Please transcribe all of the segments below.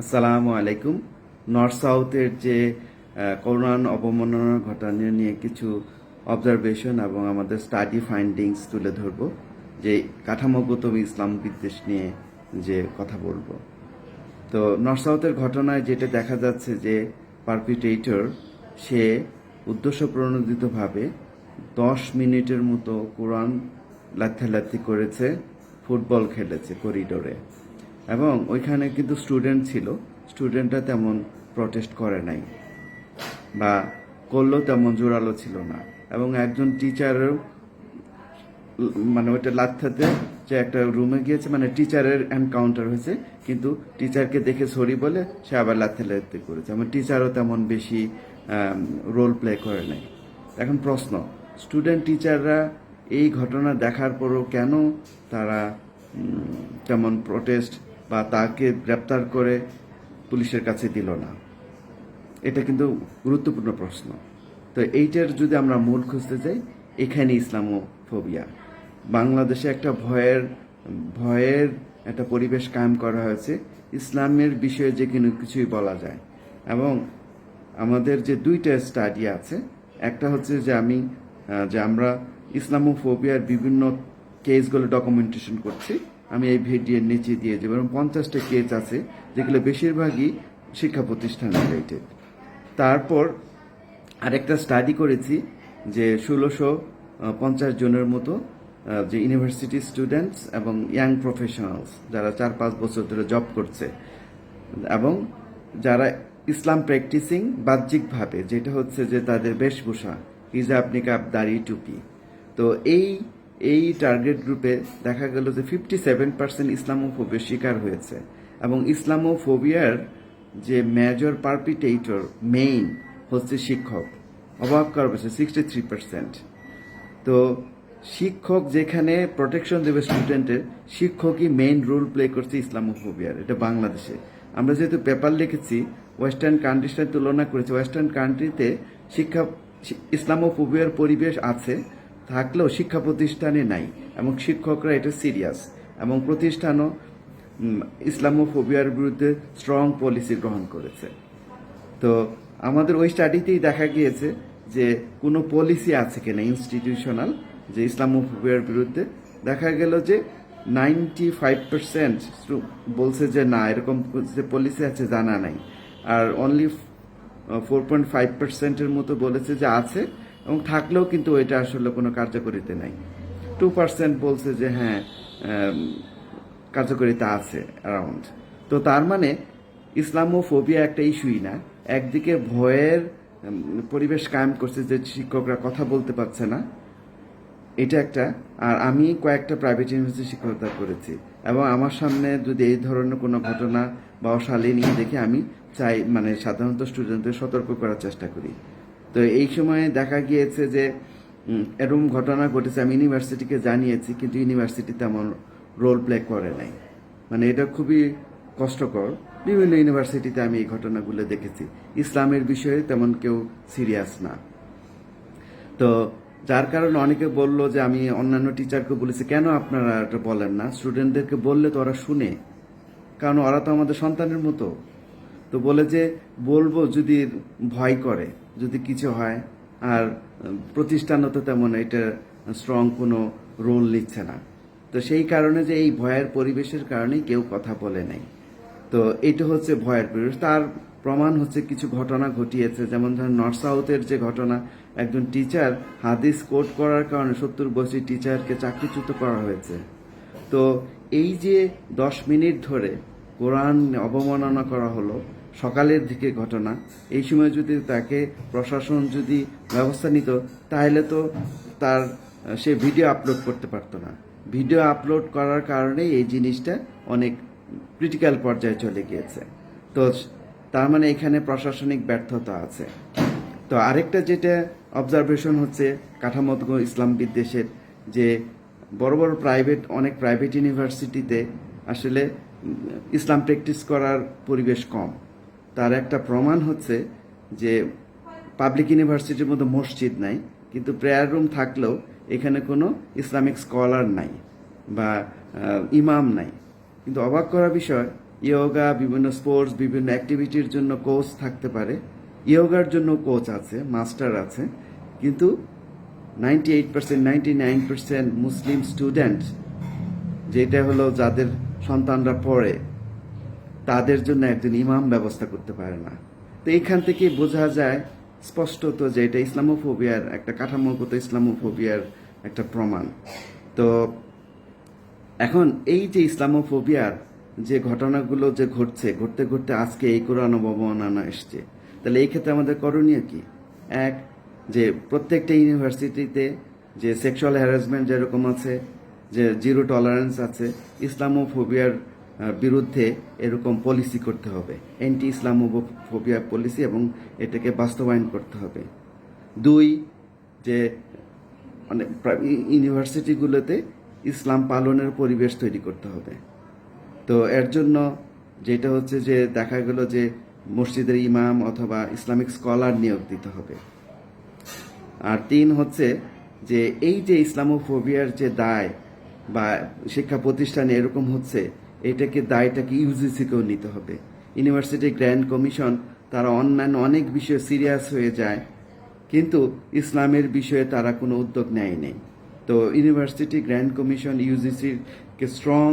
আসসালামু আলাইকুম। নর্থ সাউথের যে করোনান অবমাননার ঘটনা নিয়ে কিছু অবজারভেশন এবং আমাদের স্টাডি ফাইন্ডিংস তুলে ধরবো, যে কাঠামোগত ইসলাম বিদ্বেষ নিয়ে যে কথা বলব। তো নর্থ সাউথের ঘটনায় যেটা দেখা যাচ্ছে যে পারপিটেটর সে উদ্দেশ্য প্রণোদিতভাবে দশ মিনিটের মতো কোরআন লাথি করেছে, ফুটবল খেলেছে করিডোরে এবং ওইখানে কিন্তু স্টুডেন্ট ছিল। স্টুডেন্টরা তেমন প্রটেস্ট করে নাই বা করলেও তেমন জোরালো ছিল না। এবং একজন টিচারও মানে ওইটা লাথাতে যে একটা রুমে গিয়েছে মানে টিচারের এনকাউন্টার হয়েছে, কিন্তু টিচারকে দেখে সরি বলে সে আবার লাথে লাথে করেছে। এবং টিচারও তেমন বেশি রোল প্লে করে নাই। এখন প্রশ্ন স্টুডেন্ট টিচাররা এই ঘটনা দেখার পরও কেন তারা তেমন প্রোটেস্ট বা তাকে গ্রেপ্তার করে পুলিশের কাছে দিল না। এটা কিন্তু গুরুত্বপূর্ণ প্রশ্ন। তো এইটার যদি আমরা মূল খুঁজতে যাই এখানে ইসলামোফোবিয়া। বাংলাদেশে একটা ভয়ের ভয়ের একটা পরিবেশ কায়েম করা হয়েছে। ইসলামের বিষয়ে যে কোনো কিছুই বলা যায়। এবং আমাদের যে দুইটা স্টাডি আছে, একটা হচ্ছে যে আমি যে আমরা ইসলামোফোবিয়ার বিভিন্ন কেসগুলো ডকুমেন্টেশন করছি। আমি এই ভিডিওর নিচে দিয়ে যাব এবং পঞ্চাশটা কেস আছে, যেগুলো বেশিরভাগই শিক্ষা প্রতিষ্ঠান রিলেটেড তারপর আরেকটা স্টাডি করেছি যে ষোলোশো পঞ্চাশ জনের মতো যে ইউনিভার্সিটি স্টুডেন্টস এবং ইয়াং প্রফেশনালস যারা চার পাঁচ বছর ধরে জব করছে এবং যারা ইসলাম প্র্যাকটিসিং বাহ্যিকভাবে, যেটা হচ্ছে যে তাদের বেশভূষা, হিজাব, নিকাব, দাড়ি, টুপি। তো এই এই টার্গেট গ্রুপে দেখা গেল যে ফিফটি সেভেন পার্সেন্ট ইসলামোফোবিয়ার শিকার হয়েছে এবং ইসলামোফোবিয়ার যে মেজর পারপিটেটর মেইন হচ্ছে শিক্ষক, অবাক বিষয় সিক্সটি থ্রি পার্সেন্ট তো শিক্ষক যেখানে প্রোটেকশন দেবে স্টুডেন্টের শিক্ষকই মেইন রোল প্লে করছে ইসলামোফোবিয়ার, এটা বাংলাদেশে। আমরা যেহেতু পেপার লিখেছি ওয়েস্টার্ন কান্ট্রির সাথে তুলনা করেছি ওয়েস্টার্ন কান্ট্রিতে শিক্ষা ইসলামোফোবিয়ার পরিবেশ আছে থাকলেও শিক্ষা প্রতিষ্ঠানে নাই, এবং শিক্ষকরা এটা সিরিয়াস এবং প্রতিষ্ঠানও ইসলামোফোবিয়ার বিরুদ্ধে স্ট্রং পলিসি গ্রহণ করেছে। তো আমাদের ওই স্টাডিতেই দেখা গিয়েছে যে কোনো পলিসি আছে কিনা ইনস্টিটিউশনাল যে ইসলামোফোবিয়ার বিরুদ্ধে। দেখা গেল যে নাইনটি ফাইভ পার্সেন্ট বলছে যে না, এরকম যে পলিসি আছে জানা নাই। আর অনলি ফোর পয়েন্ট ফাইভ পার্সেন্টের মতো বলেছে যে আছে এবং থাকলেও কিন্তু এটা আসলে কোনো কার্যকরিতে নাই। টু পার্সেন্ট বলছে যে হ্যাঁ কার্যকারিতা আছে অ্যারাউন্ড তো তার মানে ইসলামোফোবিয়া একটা ইস্যুই না। একদিকে ভয়ের পরিবেশ কায়েম করছে যে শিক্ষকরা কথা বলতে পারছে না। এটা একটা। আর আমি কয়েকটা প্রাইভেট ইউনিভার্সিটি শিক্ষকতা করেছি। এবং আমার সামনে যদি এই ধরনের কোনো ঘটনা বা অশালীন ইয়ে দেখে আমি চাই মানে সাধারণত স্টুডেন্টদের সতর্ক করার চেষ্টা করি। তো এই সময়ে দেখা গিয়েছে যে এরকম ঘটনা ঘটেছে, আমি ইউনিভার্সিটিকে জানিয়েছি, কিন্তু ইউনিভার্সিটি তেমন রোল প্লে করে নাই। মানে এটা খুবই কষ্টকর। বিভিন্ন ইউনিভার্সিটিতে আমি এই ঘটনাগুলো দেখেছি। ইসলামের বিষয়ে তেমন কেউ সিরিয়াস না। তো যার কারণে অনেকে বলল যে, আমি অন্যান্য টিচারকে বলেছি, কেন আপনারা এটা বলেন না? স্টুডেন্টদেরকে বললে তো ওরা শুনে। কারণ ওরা তো আমাদের সন্তানের মতো। তো বলে যে, বলব যদি ভয় করে। যদি কিছু হয়, আর প্রতিষ্ঠানও তো তেমন এটা স্ট্রং কোনো রোল নিচ্ছে না। তো সেই কারণে যে এই ভয়ের পরিবেশের কারণেই কেউ কথা বলে নাই। তো এটা হচ্ছে ভয়ের পরিবেশ। তার প্রমাণ হচ্ছে কিছু ঘটনা ঘটিয়েছে। যেমন ধরেন নর্থ সাউথের যে ঘটনা, একজন টিচার হাদিস কোট করার কারণে সত্তর বছর টিচারকে চাকরিচ্যুত করা হয়েছে। তো এই যে দশ মিনিট ধরে কোরআন অবমাননা করা হলো সকালের দিকে ঘটনা। এই সময় যদি তাকে প্রশাসন যদি ব্যবস্থা নিত, তাহলে তো তার, সে ভিডিও আপলোড করতে পারতো না। ভিডিও আপলোড করার কারণে এই জিনিসটা অনেক ক্রিটিক্যাল পর্যায়ে চলে গিয়েছে। তো তার মানে এখানে প্রশাসনিক ব্যর্থতা আছে। তো আরেকটা যেটা অবজারভেশন হচ্ছে কাঠামোগত ইসলাম বিদ্বেষের, যে বড় বড় প্রাইভেট অনেক প্রাইভেট ইউনিভার্সিটিতে আসলে ইসলাম প্র্যাকটিস করার পরিবেশ কম। তার একটা প্রমাণ হচ্ছে যে পাবলিক ইউনিভার্সিটির মধ্যে মসজিদ নাই, কিন্তু প্রেয়ার রুম থাকলেও এখানে কোনো ইসলামিক স্কলার নাই বা ইমাম নাই। কিন্তু অবাক করা বিষয় ইয়োগা বিভিন্ন স্পোর্টস বিভিন্ন অ্যাক্টিভিটির জন্য কোচ থাকতে পারে। ইয়োগার জন্য কোচ আছে মাস্টার আছে, কিন্তু ninety eight percent ninety nine percent Muslim student যেটা হলো যাদের সন্তানরা পড়ে তাদের জন্য একজন ইমাম ব্যবস্থা করতে পারে না। তো এখান থেকে বোঝা যায়, স্পষ্টত যে এটা ইসলামোফোবিয়ার একটা কাঠামোগত ইসলামোফোবিয়ার একটা প্রমাণ। তো এখন এই যে ইসলামোফোবিয়ার যে ঘটনাগুলো যে ঘটছে, ঘটতে ঘটতে আজকে এই কোরআন অবমাননা এসছে। তাহলে এই ক্ষেত্রে আমাদের করণীয় কি? এক, যে প্রত্যেকটা ইউনিভার্সিটিতে যে সেক্সুয়াল হ্যারাসমেন্ট যেরকম আছে, যে জিরো টলারেন্স আছে, ইসলামোফোবিয়ার বিরুদ্ধে এরকম পলিসি করতে হবে। অ্যান্টি ইসলামোফোবিয়া পলিসি এবং এটাকে বাস্তবায়ন করতে হবে। দুই, যে মানে ইউনিভার্সিটিগুলোতে ইসলাম পালনের পরিবেশ তৈরি করতে হবে। তো এর জন্য যেটা হচ্ছে যে দেখা গেল যে মসজিদের ইমাম অথবা ইসলামিক স্কলার নিয়োগ দিতে হবে। আর তিন হচ্ছে যে এই যে ইসলামোফোবিয়ার যে দায় বা শিক্ষা প্রতিষ্ঠানে এরকম হচ্ছে এটাকে দায়টাকে ইউজিসিকেও নিতে হবে। ইউনিভার্সিটি গ্র্যান্ড কমিশন তারা অন্যান্য অনেক বিষয়ে সিরিয়াস হয়ে যায়, কিন্তু ইসলামের বিষয়ে তারা কোনো উদ্যোগ নেয় নেই। তো ইউনিভার্সিটি গ্র্যান্ড কমিশন ইউজিসির কে স্ট্রং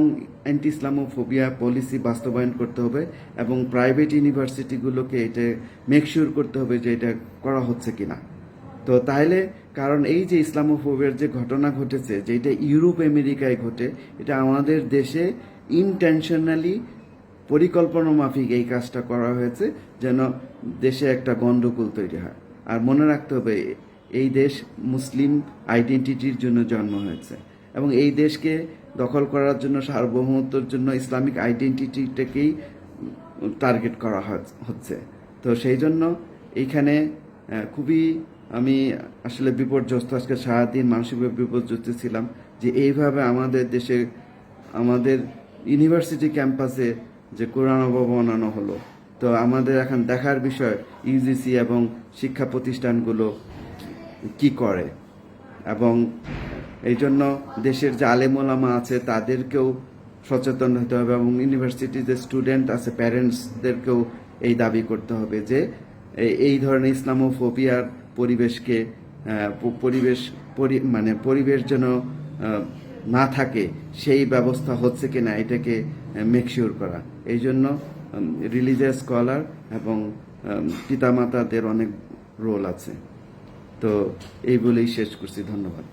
অ্যান্টি ইসলামোফোবিয়া পলিসি বাস্তবায়ন করতে হবে এবং প্রাইভেট ইউনিভার্সিটিগুলোকে এটা মেকশিওর করতে হবে যে এটা করা হচ্ছে কিনা। তো তাহলে কারণ এই যে ইসলামোফোবিয়ার যে ঘটনা ঘটেছে যেটা ইউরোপ আমেরিকায় ঘটে, এটা আমাদের দেশে ইনটেনশনালি পরিকল্পনা মাফিক এই কাজটা করা হয়েছে যেন দেশে একটা গন্ডগোল তৈরি হয়। আর মনে রাখতে হবে, এই দেশ মুসলিম আইডেন্টিটির জন্য জন্ম হয়েছে এবং এই দেশকে দখল করার জন্য, সার্বভৌমত্বর জন্য ইসলামিক আইডেন্টিটিটাকেই টার্গেট করা হচ্ছে। তো সেই জন্য এইখানে খুবই আমি আসলে বিপর্যস্ত, আজকে সারাদিন মানসিকভাবে বিপর্যস্ত ছিলাম যে এইভাবে আমাদের দেশে আমাদের ইউনিভার্সিটি ক্যাম্পাসে যে কোরআন অবমাননা হলো, তো আমাদের এখন দেখার বিষয় ইউজিসি এবং শিক্ষা প্রতিষ্ঠানগুলো কি করে? এবং এই জন্য দেশের যে আলেমোলামা আছে, তাদেরকেও সচেতন হতে হবে এবং ইউনিভার্সিটি যে স্টুডেন্ট আছে, প্যারেন্টসদেরকেও এই দাবি করতে হবে যে এই- ধরনের ইসলামোফোবিয়ার পরিবেশকে পরিবেশ পরি- মানে পরিবেশ যেন না থাকে, সেই ব্যবস্থা হচ্ছে কি না এটাকে মেকশিওর করা। এই জন্য রিলিজিয়াস স্কলার এবং পিতামাতাদের অনেক রোল আছে। তো এই বলেই শেষ করছি। ধন্যবাদ।